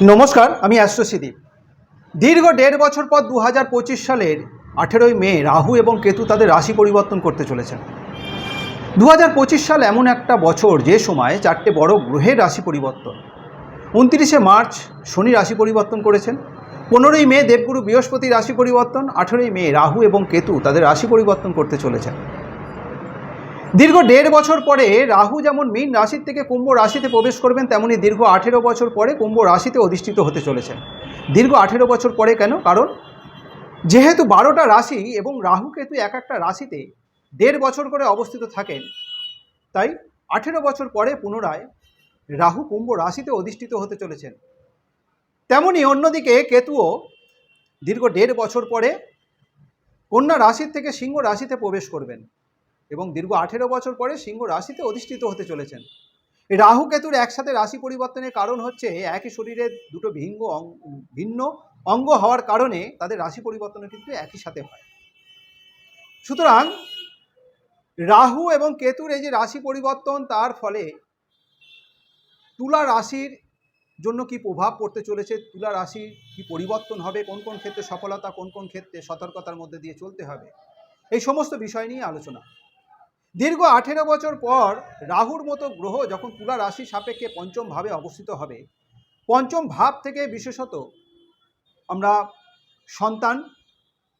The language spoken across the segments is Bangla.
নমস্কার, আমি অ্যাস্ট্রোসিদীপ। দীর্ঘ দেড় বছর পর দু পঁচিশ সালের আঠেরোই মে রাহু এবং কেতু তাদের রাশি পরিবর্তন করতে চলেছেন। দু হাজার পঁচিশ সাল এমন একটা বছর যে সময় চারটে বড় গ্রহের রাশি পরিবর্তন। উনত্রিশে মার্চ শনি রাশি পরিবর্তন করেছেন। পনেরোই মে দেবগুরু বৃহস্পতি রাশি পরিবর্তন। আঠেরোই মে রাহু এবং কেতু তাদের রাশি পরিবর্তন করতে চলেছেন। দীর্ঘ দেড় বছর পরে রাহু যেমন মীন রাশির থেকে কুম্ভ রাশিতে প্রবেশ করবেন, তেমনি দীর্ঘ আঠেরো বছর পরে কুম্ভ রাশিতে অধিষ্ঠিত হতে চলেছেন। দীর্ঘ আঠেরো বছর পরে কেন? কারণ যেহেতু বারোটা রাশি এবং রাহু কেতু এক একটা রাশিতে দেড় বছর করে অবস্থিত থাকেন, তাই আঠেরো বছর পরে পুনরায় রাহু কুম্ভ রাশিতে অধিষ্ঠিত হতে চলেছেন। তেমনি অন্যদিকে কেতুও দীর্ঘ দেড় বছর পরে কন্যা রাশির থেকে সিংহ রাশিতে প্রবেশ করবেন। এবং দীর্ঘ আঠেরো বছর পরে সিংহ রাশিতে অধিষ্ঠিত হতে চলেছেন। রাহু কেতুর একসাথে রাশি পরিবর্তনের কারণ হচ্ছে একই শরীরের দুটো ভিঙ্গ ভিন্ন অঙ্গ হওয়ার কারণে তাদের রাশি পরিবর্তনের কিন্তু একই সাথে হয়। সুতরাং রাহু এবং কেতুর এই যে রাশি পরিবর্তন, তার ফলে তুলা রাশির জন্য কি প্রভাব পড়তে চলেছে? তুলা রাশির কি পরিবর্তন হবে? কোন কোন ক্ষেত্রে সফলতা, কোন কোন ক্ষেত্রে সতর্কতার মধ্যে দিয়ে চলতে হবে? এই সমস্ত বিষয় নিয়ে আলোচনা। দীর্ঘ আঠেরো বছর পর রাহুর মতো গ্রহ যখন তুলা রাশি সাপেক্ষে পঞ্চম ভাবে অবস্থিত হবে, পঞ্চম ভাব থেকে বিশেষত আমরা সন্তান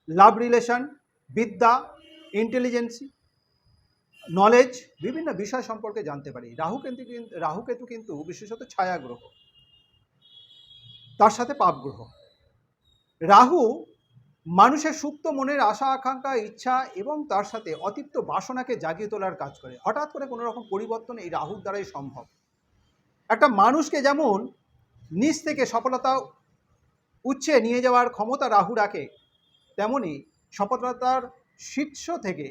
লাভ রিলেশন বিদ্যা ইন্টেলিজেন্সি নলেজ বিভিন্ন বিষয় সম্পর্কে জানতে পারি। রাহু কিন্তু কিন- রাহু কেতু কিন্তু বিশেষত ছায়া গ্রহ, তার সাথে পাপ গ্রহ। রাহু মানুষের সুপ্ত মনের আশা, আকাঙ্ক্ষা, ইচ্ছা এবং তার সাথে অতিপ্ত বাসনাকে জাগিয়ে তোলার কাজ করে। হঠাৎ করে কোনো রকম পরিবর্তন এই রাহুর দ্বারাই সম্ভব। একটা মানুষকে যেমন নিচ থেকে সফলতা উচ্ছে নিয়ে যাওয়ার ক্ষমতা রাহু রাখে, তেমনি সফলতার শীর্ষ থেকে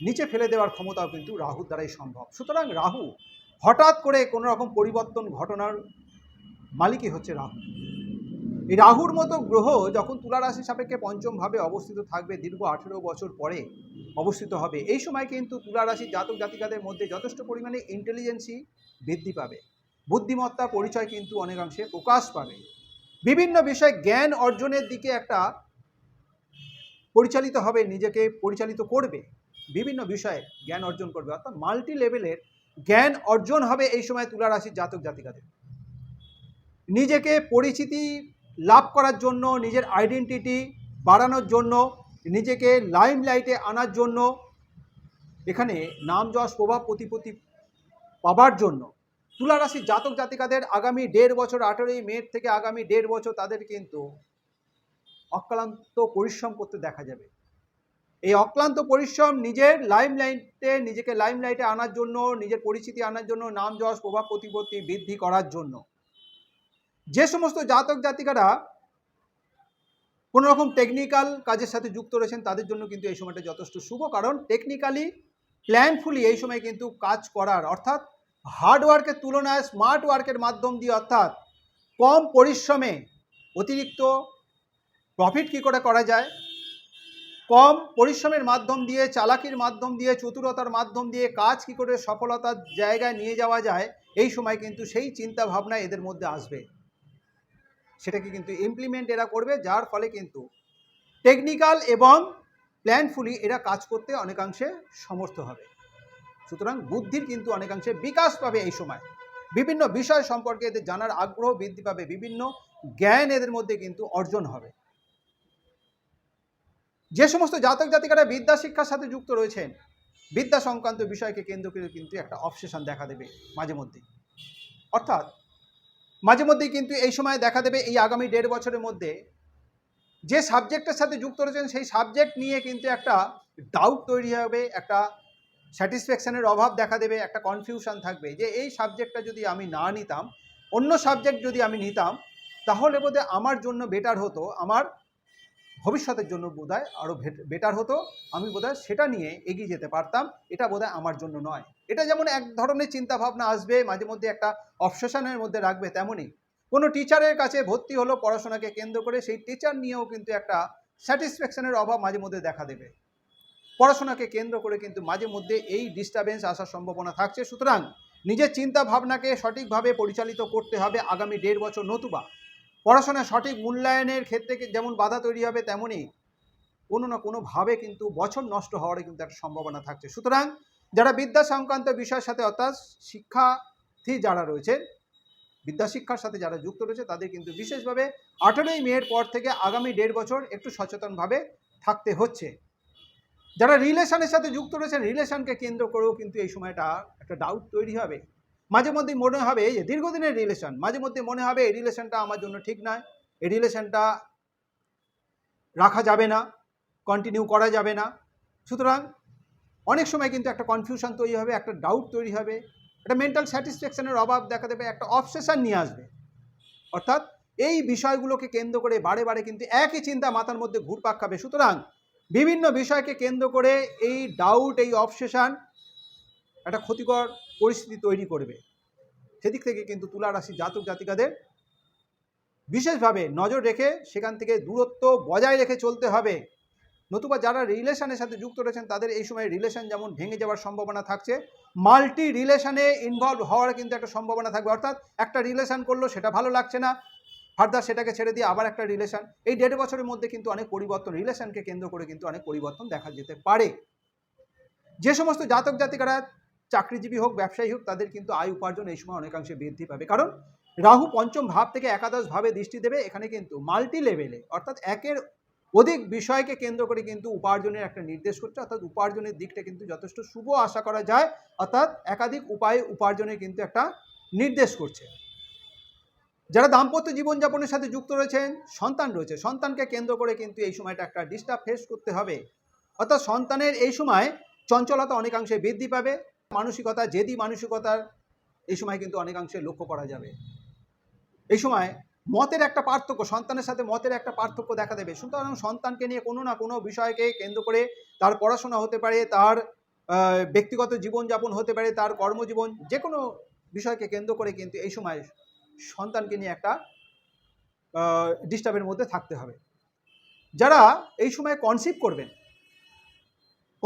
নিচে ফেলে দেওয়ার ক্ষমতাও কিন্তু রাহুর দ্বারাই সম্ভব। সুতরাং রাহু হঠাৎ করে কোনো রকম পরিবর্তন ঘটনার মালিকই হচ্ছে রাহু। রাহুর মতো গ্রহ যখন তুলা রাশি সাপেক্ষে পঞ্চমভাবে অবস্থিত থাকবে দীর্ঘ আঠেরো বছর পরে অবস্থিত হবে। এই সময় কিন্তু তুলা রাশির জাতক জাতিকাদের মধ্যে যথেষ্ট পরিমাণে ইন্টেলিজেন্সি বৃদ্ধি পাবে। বুদ্ধিমত্তা, পরিচয় কিন্তু অনেকাংশে প্রকাশ পাবে। বিভিন্ন বিষয়ে জ্ঞান অর্জনের দিকে একটা পরিচালিত হবে, নিজেকে পরিচালিত করবে। বিভিন্ন বিষয়ে জ্ঞান অর্জন করবে। অর্থাৎ মাল্টি লেভেলের জ্ঞান অর্জন হবে এই সময় তুলা রাশির জাতক জাতিকাদের। নিজেকে পরিচিতি লাভ করার জন্য, নিজের আইডেন্টিটি বাড়ানোর জন্য, নিজেকে লাইম লাইটে আনার জন্য, এখানে নাম, যশ, প্রভাব, প্রতিপত্তি পাবার জন্য তুলা রাশির জাতক জাতিকাদের আগামী দেড় বছর, আঠেরোই মে থেকে আগামী দেড় বছর তাদের কিন্তু অক্লান্ত পরিশ্রম করতে দেখা যাবে। এই অক্লান্ত পরিশ্রম নিজের লাইম লাইটে নিজেকে লাইম লাইটে আনার জন্য, নিজের পরিচিতি আনার জন্য, নাম, যশ, প্রভাব, প্রতিপত্তি বৃদ্ধি করার জন্য যে সমস্ত জাতক জাতিকারা কোনো রকম টেকনিক্যাল কাজের সাথে যুক্ত রয়েছেন, তাদের জন্য কিন্তু এই সময়টা যথেষ্ট শুভ। কারণ টেকনিক্যালি প্ল্যানফুলি এই সময় কিন্তু কাজ করার, অর্থাৎ হার্ডওয়ার্কের তুলনায় স্মার্ট ওয়ার্কের মাধ্যম দিয়ে, অর্থাৎ কম পরিশ্রমে অতিরিক্ত প্রফিট কী করে করা যায়? কম পরিশ্রমের মাধ্যম দিয়ে, চালাকির মাধ্যম দিয়ে, চতুরতার মাধ্যম দিয়ে কাজ কী করে সফলতার জায়গায় নিয়ে যাওয়া যায়, এই সময় কিন্তু সেই চিন্তা ভাবনা এদের মধ্যে আসবে। সেটাকে কিন্তু ইমপ্লিমেন্ট এরা করবে, যার ফলে কিন্তু টেকনিক্যাল এবং প্ল্যানফুলি এরা কাজ করতে অনেকাংশে সমর্থ হবে। সুতরাং বুদ্ধির কিন্তু অনেকাংশে বিকাশ পাবে এই সময়। বিভিন্ন বিষয় সম্পর্কে এদের জানার আগ্রহ বৃদ্ধি পাবে, বিভিন্ন জ্ঞান এদের মধ্যে কিন্তু অর্জন হবে। যে সমস্ত জাতক জাতিকারা বিদ্যা শিক্ষার সাথে যুক্ত রয়েছেন, বিদ্যা সংক্রান্ত বিষয়কে কেন্দ্র করে কিন্তু একটা অবসেশন দেখা দেবে মাঝে মধ্যে। অর্থাৎ মাঝে মধ্যেই কিন্তু এই সময় দেখা দেবে এই আগামী দেড় বছরের মধ্যে যে সাবজেক্টের সাথে যুক্ত রয়েছেন, সেই সাবজেক্ট নিয়ে কিন্তু একটা ডাউট তৈরি হবে, একটা স্যাটিসফ্যাকশানের অভাব দেখা দেবে, একটা কনফিউশন থাকবে যে এই সাবজেক্টটা যদি আমি না নিতাম, অন্য সাবজেক্ট যদি আমি নিতাম, তাহলে বোধহয় আমার জন্য বেটার হতো, আমার ভবিষ্যতের জন্য বোধহয় আরও বেটার হতো। আমি বোধহয় সেটা নিয়ে এগিয়ে যেতে পারতাম। এটা বোধহয় আমার জন্য নয়। এটা যেমন এক ধরনের চিন্তা ভাবনা আসবে, মাঝে মধ্যে একটা অবসেশনের মধ্যে রাখবে তেমনই কোনো টিচারের কাছে ভর্তি হলো, পড়াশোনাকে কেন্দ্র করে সেই টিচার নিয়েও কিন্তু একটা স্যাটিসফ্যাকশনের অভাব মাঝে মধ্যে দেখা দেবে। পড়াশোনাকে কেন্দ্র করে কিন্তু মাঝে মধ্যে এই ডিস্টারবেন্স আসার সম্ভাবনা থাকছে। সুতরাং নিজের চিন্তা ভাবনাকে সঠিকভাবে পরিচালিত করতে হবে আগামী দেড় বছর নতুবা। পড়াশোনার সঠিক মূল্যায়নের ক্ষেত্রে যেমন বাধা তৈরি হবে, তেমনই কোনো না কোনোভাবে কিন্তু বছর নষ্ট হওয়ার কিন্তু একটা সম্ভাবনা থাকছে। সুতরাং যারা বিদ্যা সংক্রান্ত বিষয়ের সাথে অর্থাৎ শিক্ষার্থী যারা রয়েছেন, বিদ্যা শিক্ষার সাথে যারা যুক্ত রয়েছে, তাদের কিন্তু বিশেষভাবে আঠেরোই মেয়ের পর থেকে আগামী দেড় বছর একটু সচেতনভাবে থাকতে হচ্ছে। যারা রিলেশনের সাথে যুক্ত রয়েছেন রিলেশনকে কেন্দ্র করেও কিন্তু এই সময়টা একটা ডাউট তৈরি হবে। মাঝে মধ্যে মনে হবে যে দীর্ঘদিনের রিলেশন মাঝে মধ্যে মনে হবে এই রিলেশনটা আমার জন্য ঠিক নয়, এই রিলেশনটা রাখা যাবে না কন্টিনিউ করা যাবে না। সুতরাং অনেক সময় কিন্তু একটা কনফিউশন তৈরি হবে, একটা ডাউট তৈরি হবে, একটা মেন্টাল স্যাটিসফ্যাকশনের অভাব দেখা দেবে, একটা অবসেশন নিয়ে আসবে। অর্থাৎ এই বিষয়গুলোকে কেন্দ্র করে বারে বারে কিন্তু একই চিন্তা মাথার মধ্যে ঘুরপাক খাবে। সুতরাং বিভিন্ন বিষয়কে কেন্দ্র করে এই ডাউট এই অবসেশন একটা ক্ষতিকর পরিস্থিতি তৈরি করবে। সেদিক থেকে কিন্তু তুলা রাশি জাতক জাতিকাদের বিশেষভাবে নজর রেখে সেখান থেকে দূরত্ব বজায় রেখে চলতে হবে। নতুবা যারা রিলেশনের সাথে যুক্ত রয়েছেন, তাদের এই সময় রিলেশন যেমন ভেঙে যাওয়ার সম্ভাবনা থাকছে মাল্টি রিলেশনে ইনভলভ হওয়ার কিন্তু একটা সম্ভাবনা থাকবে। অর্থাৎ একটা রিলেশন করল, সেটা ভালো লাগছে না। ফার্দার সেটাকে ছেড়ে দিয়ে আবার একটা রিলেশন। এই দেড় বছরের মধ্যে কিন্তু অনেক পরিবর্তন, রিলেশনকে কেন্দ্র করে কিন্তু অনেক পরিবর্তন দেখা যেতে পারে। যে সমস্ত জাতক জাতিকারা চাকরিজীবী হোক, ব্যবসায়ী হোক, তাদের কিন্তু আয় উপার্জন এই সময় অনেকাংশে বৃদ্ধি পাবে। কারণ রাহু পঞ্চম ভাব থেকে একাদশ ভাবে দৃষ্টি দেবে, এখানে কিন্তু মাল্টি লেভেলে অর্থাৎ একের অধিক বিষয়কে কেন্দ্র করে কিন্তু উপার্জনের একটা নির্দেশ করছে, অর্থাৎ উপার্জনের দিকটা কিন্তু যথেষ্ট শুভ আশা করা যায়, অর্থাৎ একাধিক উপায়ে উপার্জনের কিন্তু একটা নির্দেশ করছে। যারা দাম্পত্য জীবনযাপনের সাথে যুক্ত রয়েছেন, সন্তান রয়েছে, সন্তানকে কেন্দ্র করে কিন্তু এই সময়টা একটা ডিস্টার্ব ফেস করতে হবে। অর্থাৎ সন্তানের এই সময় চঞ্চলতা অনেকাংশে বৃদ্ধি পাবে মানসিকতা, জেদি মানসিকতার এই সময় কিন্তু অনেকাংশে লক্ষ্য করা যাবে। এই সময় মতের একটা পার্থক্য, সন্তানের সাথে মতের একটা পার্থক্য দেখা দেবে। সুতরাং সন্তানকে নিয়ে কোনো না কোনো বিষয়কে কেন্দ্র করে তার পড়াশোনা হতে পারে, তার ব্যক্তিগত জীবনযাপন হতে পারে, তার কর্মজীবন যে কোনো বিষয়কে কেন্দ্র করে কিন্তু এই সময় সন্তানকে নিয়ে একটা ডিস্টার্বের মধ্যে থাকতে হবে। যারা এই সময় কনসিভ করবেন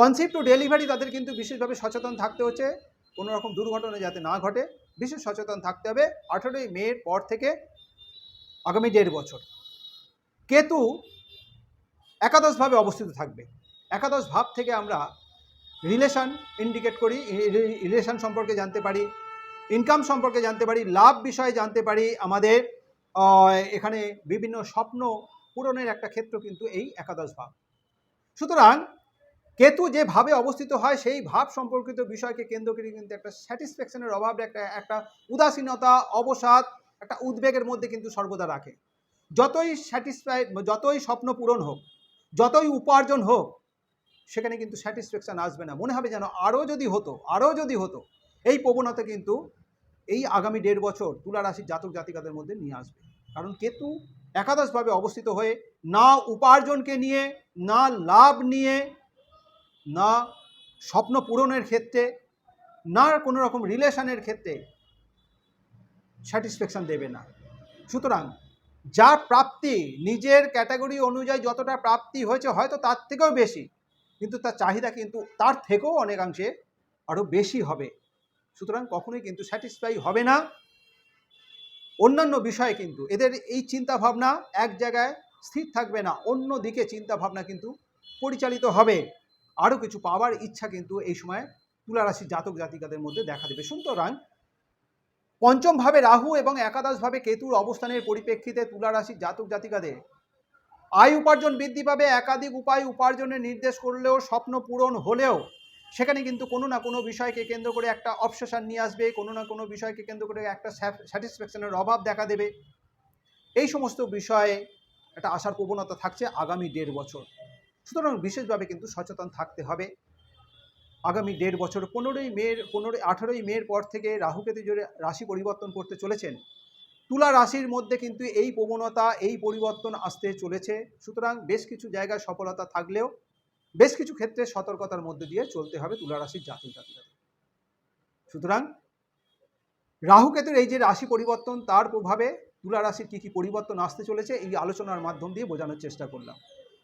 কনসিভ টু ডেলিভারি তাদের কিন্তু বিশেষভাবে সচেতন থাকতে হচ্ছে। কোনো রকম দুর্ঘটনা যাতে না ঘটে, বিশেষ সচেতন থাকতে হবে আঠেরোই মের পর থেকে আগামী দেড় বছর। কেতু একাদশভাবে অবস্থিত থাকবে। একাদশ ভাব থেকে আমরা রিলেশন ইন্ডিকেট করি রিলেশন সম্পর্কে জানতে পারি ইনকাম সম্পর্কে জানতে পারি, লাভ বিষয়ে জানতে পারি। আমাদের এখানে বিভিন্ন স্বপ্ন পূরণের একটা ক্ষেত্র কিন্তু এই একাদশ ভাব। সুতরাং কেতু যে ভাবে অবস্থিত হয়, সেই ভাব সম্পর্কিত বিষয়কে কেন্দ্র করে কিন্তু একটা স্যাটিসফ্যাকশনের অভাব একটা একটা উদাসীনতা, অবসাদ, একটা উদ্বেগের মধ্যে কিন্তু সর্বদা রাখে। যতই স্যাটিসফাইড যতই স্বপ্ন পূরণ হোক, যতই উপার্জন হোক, সেখানে কিন্তু স্যাটিসফ্যাকশন আসবে না। মনে হবে যেন আরও যদি হতো, আরও যদি হতো, এই প্রবণতা কিন্তু এই আগামী দেড় বছর তুলা রাশির জাতক জাতিকাদের মধ্যে নিয়ে আসবে। কারণ কেতু একাদশভাবে অবস্থিত হয়ে, না উপার্জনকে নিয়ে, না লাভ নিয়ে না স্বপ্ন পূরণের ক্ষেত্রে, না কোনো রকম রিলেশনের ক্ষেত্রে স্যাটিসফ্যাকশন দেবে না। সুতরাং যার প্রাপ্তি নিজের ক্যাটাগরি অনুযায়ী যতটা প্রাপ্তি হয়েছে হয়তো তার থেকেও বেশি, কিন্তু তার চাহিদা কিন্তু তার থেকেও অনেকাংশে আরও বেশি হবে। সুতরাং কখনোই কিন্তু স্যাটিসফাই হবে না। অন্যান্য বিষয়ে কিন্তু এদের এই চিন্তা ভাবনা এক জায়গায় স্থির থাকবে না অন্য দিকে চিন্তা ভাবনা কিন্তু পরিচালিত হবে। আরও কিছু পাওয়ার ইচ্ছা কিন্তু এই সময় তুলারাশি জাতক জাতিকাদের মধ্যে দেখা দেবে। সুতরাং পঞ্চমভাবে রাহু এবং একাদশভাবে কেতুর অবস্থানের পরিপ্রেক্ষিতে তুলারাশির জাতক জাতিকাদের আয় উপার্জন বৃদ্ধি পাবে। একাধিক উপায় উপার্জনের নির্দেশ করলেও স্বপ্ন পূরণ হলেও সেখানে কিন্তু কোনো না কোনো বিষয়কে কেন্দ্র করে একটা অবসেশন নিয়ে আসবে। কোনো না কোনো বিষয়কে কেন্দ্র করে একটা স্যাটিসফ্যাকশনের অভাব দেখা দেবে। এই সমস্ত বিষয়ে একটা আশার প্রবণতা থাকছে আগামী দেড় বছর। সুতরাং বিশেষভাবে কিন্তু সচেতন থাকতে হবে। আগামী দেড় বছর, পনেরোই মের পনেরোই আঠেরোই মের পর থেকে রাহুকেতু জোরে রাশি পরিবর্তন করতে চলেছেন। তুলা রাশির মধ্যে কিন্তু এই প্রবণতা, এই পরিবর্তন আসতে চলেছে। সুতরাং বেশ কিছু জায়গায় সফলতা থাকলেও বেশ কিছু ক্ষেত্রে সতর্কতার মধ্যে দিয়ে চলতে হবে তুলা রাশির জাতক জাতিকাদের সুতরাং রাহুকেতুর এই যে রাশি পরিবর্তন, তার প্রভাবে তুলা রাশির কী কী পরিবর্তন আসতে চলেছে, এই আলোচনার মাধ্যম দিয়ে বোঝানোর চেষ্টা করলাম।